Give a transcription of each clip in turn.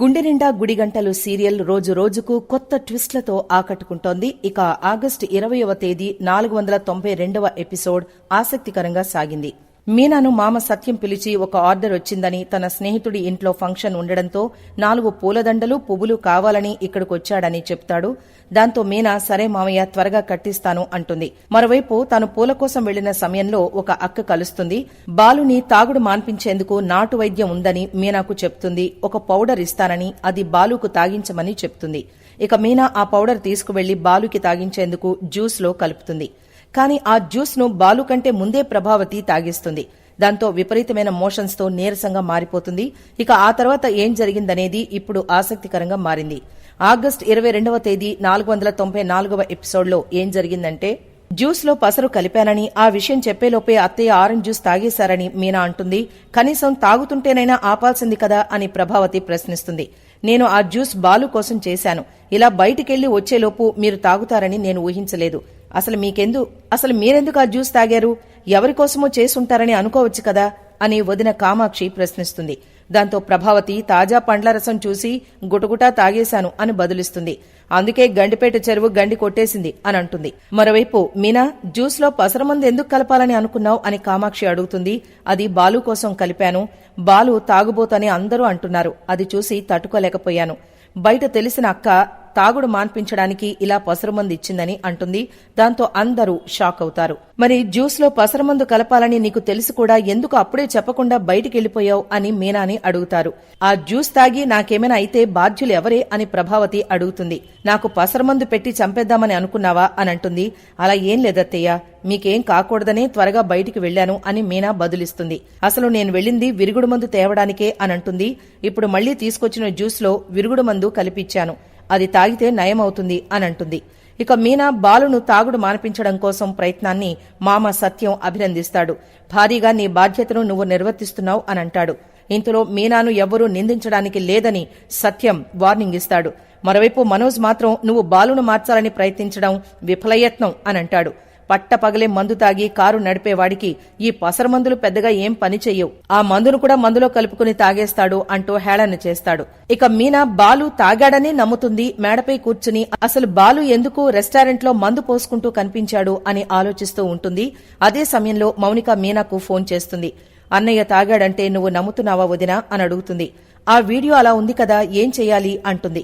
గుండె నిండా గుడిగంటలు సీరియల్ రోజు రోజుకు కొత్త ట్విస్ట్లతో ఆకట్టుకుంటోంది. ఇక ఆగస్టు ఇరవయవ తేదీ నాలుగు వందల తొంభై రెండవ ఎపిసోడ్ ఆసక్తికరంగా సాగింది. మీనాను మామ సత్యం పిలిచి ఒక ఆర్డర్ వచ్చిందని తన స్నేహితుడి ఇంట్లో ఫంక్షన్ ఉండడంతో నాలుగు పూలదండలు పువ్వులు కావాలని ఇక్కడికొచ్చాడని చెప్తాడు. దాంతో మీనా సరే మామయ్య త్వరగా కట్టిస్తాను అంటుంది. మరోవైపు తాను పూల కోసం వెళ్ళిన సమయంలో ఒక అక్క కలుస్తుంది. బాలుని తాగుడు మాన్పించేందుకు నాటు వైద్యం ఉందని మీనాకు చెప్తుంది. ఒక పౌడర్ ఇస్తానని అది బాలుకు తాగించమని చెప్తుంది. ఇక మీనా ఆ పౌడర్ తీసుకువెళ్ళి బాలుకి తాగించేందుకు జ్యూస్లో కలుపుతుంది. కానీ ఆ జ్యూస్ను బాలు కంటే ముందే ప్రభావతి తాగిస్తుంది. దాంతో విపరీతమైన మోషన్స్తో నీరసంగా మారిపోతుంది. ఇక ఆ తర్వాత ఏం జరిగిందనేది ఇప్పుడు ఆసక్తికరంగా మారింది. ఆగస్టు ఇరవై రెండవ తేదీ నాలుగు వందల తొంభై నాలుగవ ఎపిసోడ్లో ఏం జరిగిందంటే జ్యూస్లో పసరు కలిపానని ఆ విషయం చెప్పేలోపే అత్తయ్య ఆరెంజ్ జ్యూస్ తాగేశారని మీనా అంటుంది. కనీసం తాగుతుంటేనైనా ఆపాల్సింది కదా అని ప్రభావతి ప్రశ్నిస్తుంది. నేను ఆ జ్యూస్ బాలు కోసం చేశాను. ఇలా బయటికెళ్ళి వచ్చేలోపు మీరు తాగుతారని నేను ఊహించలేదు. అసలు మీకెందు అసలు మీరెందుకు ఆ జ్యూస్ తాగారు? ఎవరికోసమో చేసుంటారని అనుకోవచ్చు కదా? అని వదిన కామాక్షి ప్రశ్నిస్తుంది. దాంతో ప్రభావతి తాజా పండ్ల రసం చూసి గుటగుటా తాగేశాను అని బదులిస్తుంది. అందుకే గండిపేట చెరువు గండి కొట్టేసింది అని అంటుంది. మరోవైపు మీనా జ్యూస్లో పసరమంది ఎందుకు కలపాలని అనుకున్నావు అని కామాక్షి అడుగుతుంది. అది బాలు కోసం కలిపాను. బాలు తాగుబోతని అందరూ అంటున్నారు. అది చూసి తట్టుకోలేకపోయాను. బయట తెలిసిన అక్క తాగుడు మాన్పించడానికి ఇలా పసరుమందు ఇచ్చిందని అంటుంది. దాంతో అందరూ షాక్ అవుతారు. మరి జ్యూస్లో పసరమందు కలపాలని నీకు తెలుసు కూడా ఎందుకు అప్పుడే చెప్పకుండా బయటికెళ్ళిపోయావు అని మీనాని అడుగుతారు. ఆ జ్యూస్ తాగి నాకేమైనా అయితే బాధ్యులు ఎవరే అని ప్రభావతి అడుగుతుంది. నాకు పసరమందు పెట్టి చంపేద్దామని అనుకున్నావా అని అంటుంది. అలా ఏం లేదత్తయ్య మీకేం కాకూడదనే త్వరగా బయటికి వెళ్ళాను అని మీనా బదులిస్తుంది. అసలు నేను వెళ్ళింది విరుగుడు మందు తేవడానికే అని అంటుంది. ఇప్పుడు మళ్ళీ తీసుకొచ్చిన జ్యూస్లో విరుగుడు మందు కలిపిచ్చాను. అది తాగితే నయమవుతుంది అని అంటుంది ఇక మీనా బాలును తాగుడు మానిపించడం కోసం ప్రయత్నాన్ని మామ సత్యం అభినందిస్తాడు. భారీగా నీ బాధ్యతను నువ్వు నిర్వర్తిస్తున్నావు అని అంటాడు ఇంతలో మీనాను ఎవ్వరూ నిందించడానికి లేదని సత్యం వార్నింగ్ ఇస్తాడు. మరోవైపు మనోజ్ మాత్రం నువ్వు బాలును మార్చాలని ప్రయత్నించడం విఫలయత్నం అని అంటాడు పట్టపగలే మందు తాగి కారు నడిపేవాడికి ఈ పసర మందులు పెద్దగా ఏం పని చెయ్యవు. ఆ మందును కూడా మందులో కలుపుకుని తాగేస్తాడు అంటూ హేళన చేస్తాడు. ఇక మీనా బాలు తాగాడని నమ్ముతుంది. మేడపై కూర్చుని అసలు బాలు ఎందుకు రెస్టారెంట్లో మందు పోసుకుంటూ కనిపించాడు అని ఆలోచిస్తూ ఉంటుంది. అదే సమయంలో మౌనిక మీనాకు ఫోన్ చేస్తుంది. అన్నయ్య తాగాడంటే నువ్వు నమ్ముతున్నావా వదినా అని అడుగుతుంది. ఆ వీడియో అలా ఉంది కదా ఏం చెయ్యాలి? అంటుంది.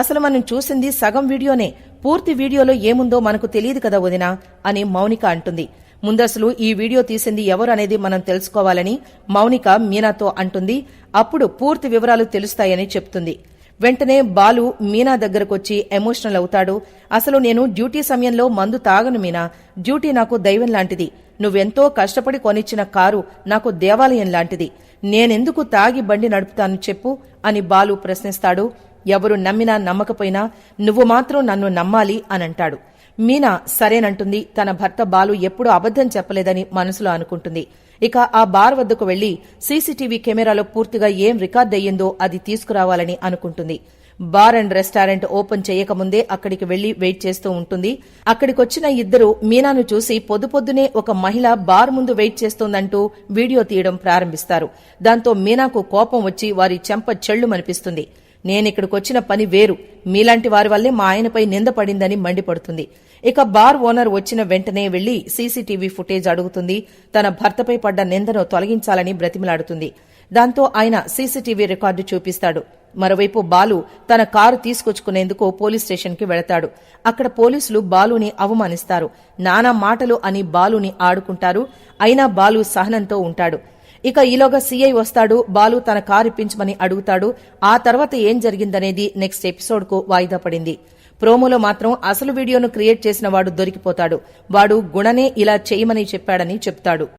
అసలు మనం చూసింది సగం వీడియోనే. పూర్తి వీడియోలో ఏముందో మనకు తెలియదు కదా వదినా అని మౌనిక అంటుంది. ముందసలు ఈ వీడియో తీసింది ఎవరు అనేది మనం తెలుసుకోవాలని మౌనిక మీనాతో అంటుంది. అప్పుడు పూర్తి వివరాలు తెలుస్తాయని చెప్తుంది. వెంటనే బాలు మీనా దగ్గరకొచ్చి ఎమోషనల్ అవుతాడు. అసలు నేను డ్యూటీ సమయంలో మందు తాగను మీనా. డ్యూటీ నాకు దైవం లాంటిది. నువ్వెంతో కష్టపడి కొనిచ్చిన కారు నాకు దేవాలయం లాంటిది. నేనెందుకు తాగి బండి నడుపుతాను చెప్పు అని బాలు ప్రశ్నిస్తాడు. ఎవరు నమ్మినా నమ్మకపోయినా నువ్వు మాత్రం నన్ను నమ్మాలి అనంటాడు. మీనా సరేనంటుంది తన భర్త బాలు ఎప్పుడూ అబద్దం చెప్పలేదని మనసులో అనుకుంటుంది. ఇక ఆ బార్ వద్దకు వెళ్ళి సీసీటీవీ కెమెరాలో పూర్తిగా ఏం రికార్డ్ అయ్యిందో అది తీసుకురావాలని అనుకుంటుంది. బార్ అండ్ రెస్టారెంట్ ఓపెన్ చేయకముందే అక్కడికి వెళ్ళి వెయిట్ చేస్తూ ఉంటుంది. అక్కడికొచ్చిన ఇద్దరు మీనాను చూసి పొద్దు పొద్దునే ఒక మహిళ బార్ ముందు వెయిట్ చేస్తోందంటూ వీడియో తీయడం ప్రారంభిస్తారు. దాంతో మీనాకు కోపం వచ్చి వారి చెంప చెళ్ళుమనిపిస్తుంది నేనిక్కడికొచ్చిన పని వేరు. మీలాంటి వారి వల్లే మా ఆయనపై నింద పడిందని మండిపడుతుంది. ఇక బార్ ఓనర్ వచ్చిన వెంటనే వెళ్ళి సీసీటీవీ ఫుటేజ్ అడుగుతుంది. తన భర్తపై పడ్డ నిందను తొలగించాలని బ్రతిమలాడుతుంది. దాంతో ఆయన సీసీటీవీ రికార్డు చూపిస్తాడు. మరోవైపు బాలు తన కారు తీసుకొచ్చుకునేందుకు పోలీస్ స్టేషన్కి వెళతాడు. అక్కడ పోలీసులు బాలుని అవమానిస్తారు. నానా మాటలు అని బాలుని ఆడుకుంటారు. అయినా బాలు సహనంతో ఉంటాడు. ఇక ఈలోగా సీఐ వస్తాడు బాలు తన కారు ఇప్పించమని అడుగుతాడు. ఆ తర్వాత ఏం జరిగిందనేది నెక్స్ట్ ఎపిసోడ్కు వాయిదా పడింది. ప్రోమోలో మాత్రం అసలు వీడియోను క్రియేట్ చేసిన వాడు దొరికిపోతాడు. వాడు గుణనే ఇలా చేయమని చెప్పాడని చెప్తాడు.